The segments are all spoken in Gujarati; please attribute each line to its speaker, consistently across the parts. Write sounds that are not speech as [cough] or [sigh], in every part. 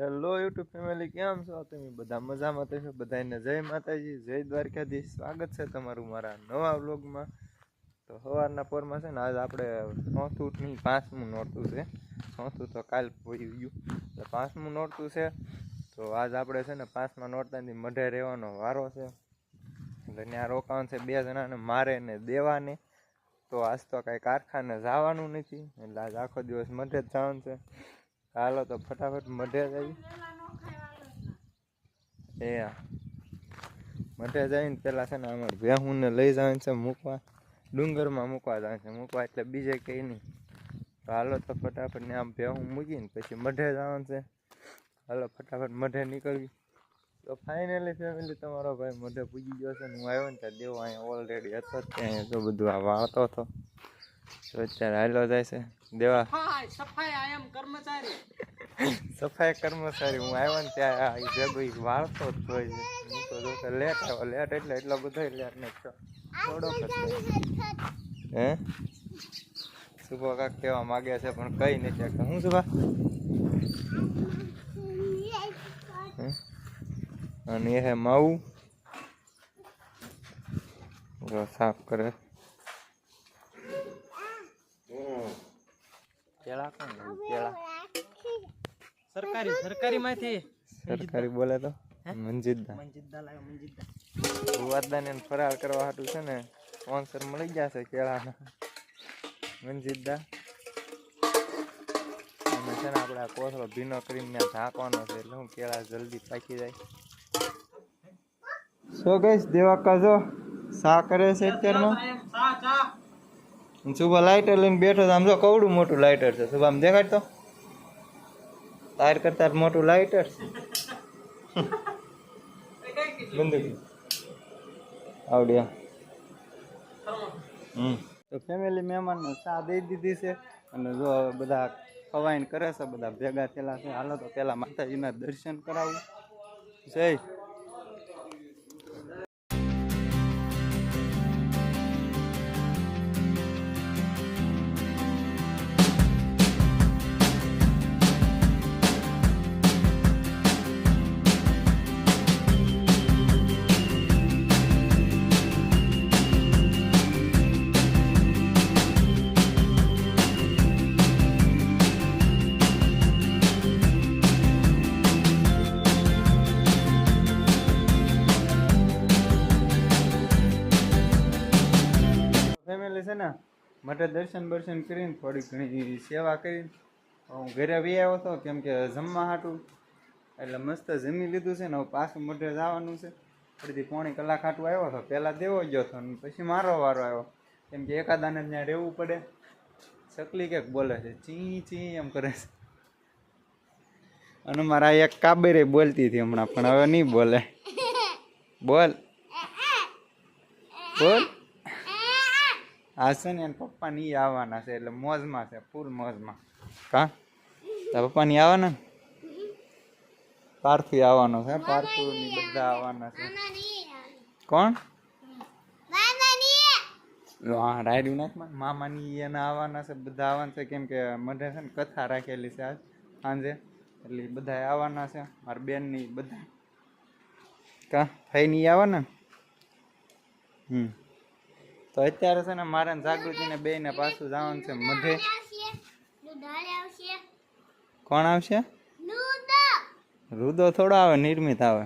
Speaker 1: હેલો યુટ્યુબ ફેમિલી કેમ છો? તમે બધા મજામાં થશો બધાને જય માતાજી, જય દ્વારકાધીશ. સ્વાગત છે તમારું મારા નવા વ્લોગમાં. તો સવારના પોરમાં છે ને આજ આપણે ચોથું નહીં, પાંચમું નોરતું છે. ચોથું તો કાલ પહોંચી ગયું એટલે પાંચમું નોરતું છે. તો આજ આપણે છે ને પાંચમા નોરતાની મઢે રહેવાનો વારો છે. એટલે ત્યાં રોકાવાનું છે બે જણાને, મારે ને દેવાને. તો આજ તો કાંઈ કારખાને જવાનું નથી. એટલે આજ આખો દિવસ મઢે જ જવાનું છે. હાલો તો ફટાફટ મઢે જઈ. એ. મઢે જઈને પેલા છે ને અમારે ભેહુંને લઈ જવાનું છે મૂકવા. ડુંગરમાં મૂકવા જવાનું છે. મૂકવા એટલે બીજે કંઈ નહીં. તો હાલો તો ફટાફટ ને આમ ભેહું મૂકીને પછી મઢે જવાનું છે. હાલો ફટાફટ મઢે નીકળવી તો ફાઇનલી ફેમિલી તમારો ભાઈ મઢે પૂજી ગયો છે હું આવ્યો ને ત્યાં દેવો અહીંયા ઓલરેડી હતો ત્યાં જો બધું આ વાળતો હતો. તો અત્યારે હાલો જાય છે. દેવા.
Speaker 2: સફાઈ કર્મચારી.
Speaker 1: સફાઈ કર્મચારી હું આવ્યો ને ત્યાં વાળતો જ હોય છે. હું તો જો લેટ આવ્યો લેટ એટલે એટલો બધો લેટ ને હે? સુભા કાક કહેવા માંગે છે પણ કઈ નથી કે હું સુભા? અને એ હે માવું સાફ કરે. કેળા કોણ? કેળા
Speaker 2: સરકારી સરકારી માંથી
Speaker 1: સરકારી બોલે તો? મંજીદા
Speaker 2: મંજિદા લાવ્યો મંજિદા
Speaker 1: ને ફરાર કરવા હાટું છે ને સ્પોન્સર મળી જશે કેળાના. મંજીદા અને છે ને આપણે આ કોથળો ભીનો કરીને ત્યાં ઢાંકવાનો છે એટલે હું કેળા જલ્દી પાકી જાય. સો ગઈશ દેવા કાજો સા કરે છે અત્યારમાં? સુબહ લાઇટર લઈને બેઠો તો આમ જો કવડું મોટું લાઇટર છે. શુભા આમ દેખાડ તો તાર કરતા મોટું લાઇટર બંદૂક. આવડ્યા હમ. તો ફેમિલી મહેમાનને ચા દઈ દીધી છે. અને જો હવે બધા ખવાઈને કરે છે, બધા ભેગા થયેલા છે. હાલો તો પહેલાં માતાજીના દર્શન કરાવું. જય. છે ને, માટે દર્શન બર્શન કરીને થોડી ઘણી સેવા કરીને હું ઘરે આવી આવ્યો હતો, કેમ કે જમવા હાટું. એટલે મસ્ત જમી લીધું છે ને, હવે પાછું મોઢે જવાનું છે. ફરીથી પોણી કલાક હાટું આવ્યો હતો, પહેલાં દેવો ગયો હતો પછી મારો વારો આવ્યો. કેમ કે એકાદાને ત્યાં રહેવું પડે. ચકલી ક્યાંક બોલે છે, ચી ચી એમ કરે છે. અને મારા એક કાબેરે બોલતી હતી હમણાં, પણ હવે નહીં બોલે. બોલ. બોલ. આ છે ને એના પપ્પા ની આવવાના છે એટલે મોજમાં છે ફૂલ મોજમાં. કા? તારા પપ્પા ની આવવાના ને? પાર્થુ આવવાનો છે પાર્થિવની બધા આવવાના છે. કોણ? હા રાયડું નાખમાં મામાની એના આવવાના છે બધા આવવાના છે કેમ કે મઢે છે ને કથા રાખેલી છે આજ સાંજે એટલે બધા આવવાના છે મારા બેનની બધા. કા? ભાઈ ની આવવાના ને? હમ. તો અત્યારે છે ને મારે ને જાગૃતિને બે ને પાછું જવાનું છે મધે. કોણ આવશે? રુદો થોડો આવે નિર્મિત આવે.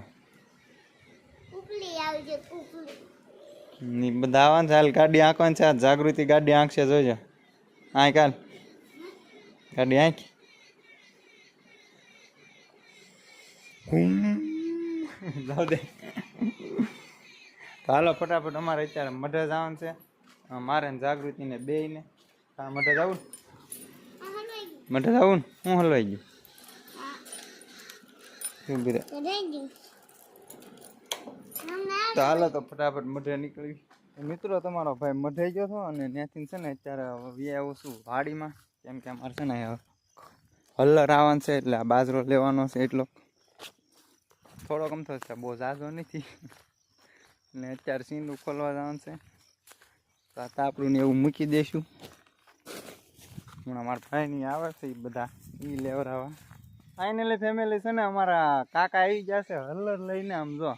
Speaker 1: બધા આવવાનું છે હાલ ગાડી આંકવાની છે આ જાગૃતિ ગાડી આંકશે જોજો આંક હાલ ગાડી આંખી જાવ દે. તો હાલો ફટાફટ અમારે અત્યારે મઢે જવાનું છે. મારે ને જાગૃતિને ને તારે મઢે જવું? મઢે જવું ને? હું હલવાઈ ગયું? શું તો હાલો તો ફટાફટ મઢે નીકળી મિત્રો, તમારો ભાઈ મઢે ગયો હતો અને ત્યાંથી છે ને અત્યારે વી આવું છું વાડીમાં. કેમ કે અમારે છે ને હલ્લર આવવાનું છે એટલે આ બાજરો લેવાનો છે એટલો. થોડોક અમથો છે બહુ ઝાઝો નથી. ને અત્યારે સિંધુ ખોલવા જવાનું છે. તો આ તાપડું એવું મૂકી દઈશું હમણાં મારા ભાઈની આવે છે એ બધા એ લેવરાવા. ફાઇનલી ફેમિલી છે ને અમારા કાકા આવી ગયા છે હલ્લર લઈને આમ જો.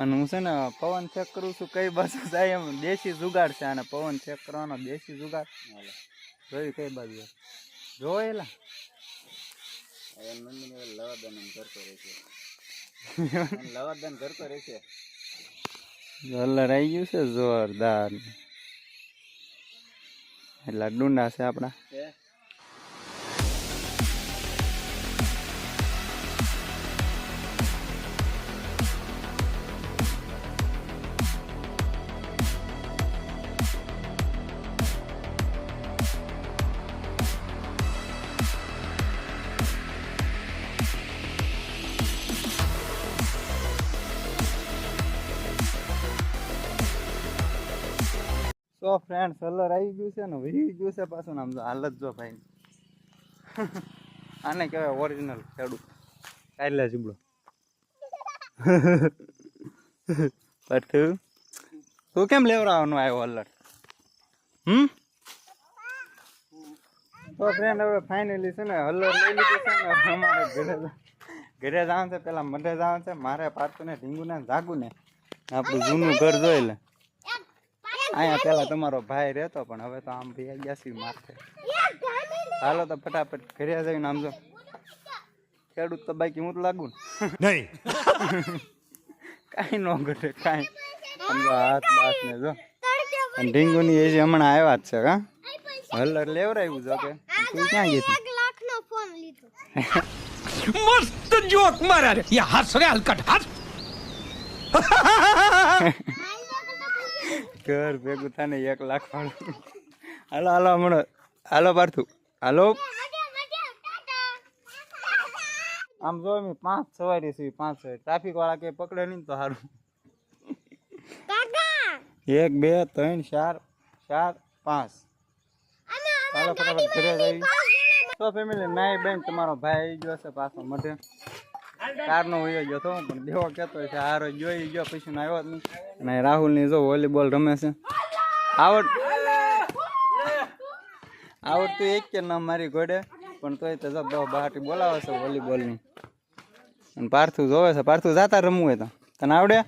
Speaker 1: અને હું છે ને પવન ચેક કરું છું કઈ બાજુ જાય એમ. દેશી જુગાડ છે અને પવન ચેક કરવાનો દેશી જુગાડ. જોયું કઈ બાજુ જોયેલા હલ્લર આવી ગયું છે જોરદાર. એટલે ડુંડા છે આપણા. સો ફ્રેન્ડ સલર આવી ગયું છે ને વહી ગયું છે પાછું આમ તો હાલત જો ભાઈ. [laughs] આને કહેવાય ઓરિજિનલ ખેડૂત. કાયલા જીબડો. [laughs] પઠું તું કેમ લેવડાવવાનો આવ્યો અલર્ટ? હમ? તો ફ્રેન્ડ હવે ફાઇનલી છે ને હલ્લર લઈ લીધું છે ને અમારે ઘરે ઘરે જવાનું છે પેલા મઢે જવાનું છે. મારે પાછું ને ઢીંગુ ને જાગું ને આપણું જૂનું ઘર જોઈ લે અહીંયા પેલા તમારો ભાઈ રહેતો પણ હવે તો આમ ભાઈ ગયા છીએ માથે. હાલો તો ફટાફટ ઘરે જઈને આમ જો. ખેડૂત તો બાકી હું તો લાગુ ને.
Speaker 3: નહીં. [laughs]
Speaker 1: કાંઈ ન ઘટે કાંઈ. આમ જો હાથ બાથ ને જો. અને ઢીંગુની એ જે હમણાં આવ્યા જ છે કા હલર લેવરાયું જો કે તું ક્યાં ગઈ હતી?
Speaker 3: મસ્ત જોક મારા રે. યા હસ રે હલકટ હસ [laughs]
Speaker 1: ઘર ભેગું થાય ને એક લાખ વાળું હાલો હાલો, હમણાં. હાલો, પાર્થું. હાલો. આમ જો અમે પાંચ સવારી છીએ, પાંચ સવારી. ટ્રાફિક વાળા કે પકડે નહીં તો સારું એક, બે, ત્રણ, ચાર ચાર, પાંચ. ચાલો ફટાફટ ઘરે જઈ તો ફેમિલી નાઈ બેન, તમારો ભાઈ આવી ગયો છે પાછો મઢે. કારનો વયો ગયો તો, પણ દેવો કહેતો છે, હારો જોઈ ગયો, પછી આવ્યો જ નહીં. અને રાહુલની જો વોલીબોલ રમે છે. આવડ આવડતું એક કે ના મારી ઘોડે, પણ તોય તો જો બહુ બહાટી બોલાવે છે વોલીબોલની. અને પાર્થું જોવે છે, પાર્થું જાતા રમવું હોય તો. તને આવડે?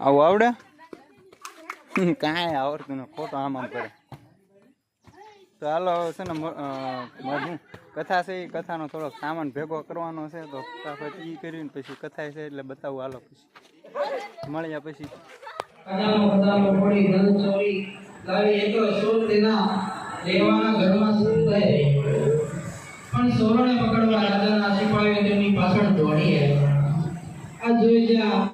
Speaker 1: આવું આવડે? કાંઈ આવડતું ને ખોટો આમ આમ કરે. તો હાલો છે ને મધુ કથા છે એ કથાનો થોડોક સામાન ભેગો કરવાનો છે, તો પછી એ કરીને પછી કથા છે એટલે બતાવું આલો પછી. મળ્યા પછી.
Speaker 4: પણ સોરણે પકડવા રાજાના સિપાહીઓ તેમની પાછળ દોડી આ જોઈ જ્યાં